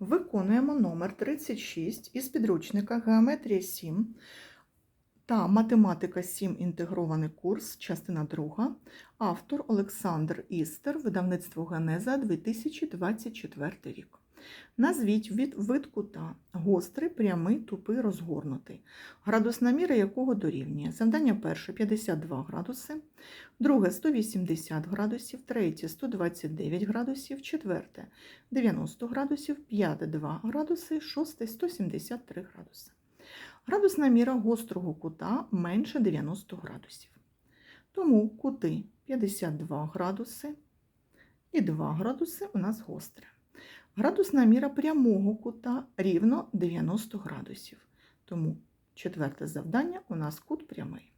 Виконуємо номер 36 із підручника Геометрія 7 та Математика 7. Інтегрований курс, частина 2. Автор Олександр Істер, видавництво Генеза 2024 рік. Назвіть від вид кута гострий, прямий, тупий, розгорнутий, градусна міра якого дорівнює. Завдання перше 52 градуси, друге 180 градусів, третє 129 градусів, четверте 90 градусів, п'яте 2 градуси, шосте 173 градуси. Градусна міра гострого кута менше 90 градусів. Тому кути 52 градуси і 2 градуси у нас гостре. Градусна міра прямого кута рівно 90 градусів. Тому четверте завдання у нас кут прямий.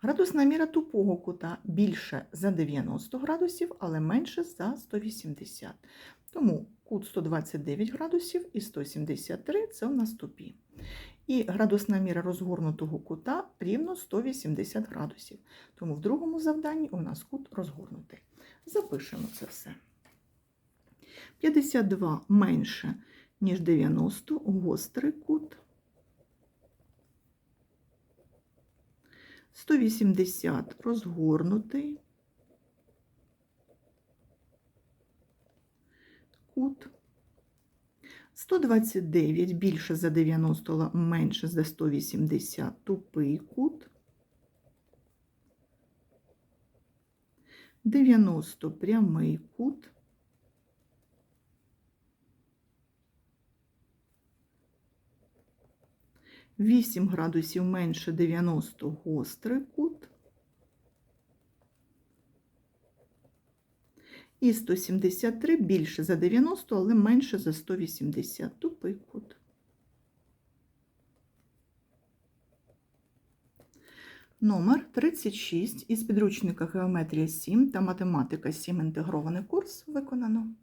Градусна міра тупого кута більше за 90 градусів, але менше за 180. Тому кут 129 градусів і 173 це у нас тупі. І градусна міра розгорнутого кута рівно 180 градусів. Тому в другому завданні у нас кут розгорнутий. Запишемо це все. 52 менше, ніж 90, гострий кут. 180 розгорнутий кут. 129 більше за 90, менше за 180 тупий кут. 90 прямий кут. Вісім градусів менше 90 гострий кут. І 173 більше за 90, але менше за 180 тупий кут. Номер 36 із підручника Геометрія 7 та Математика 7 інтегрований курс виконано.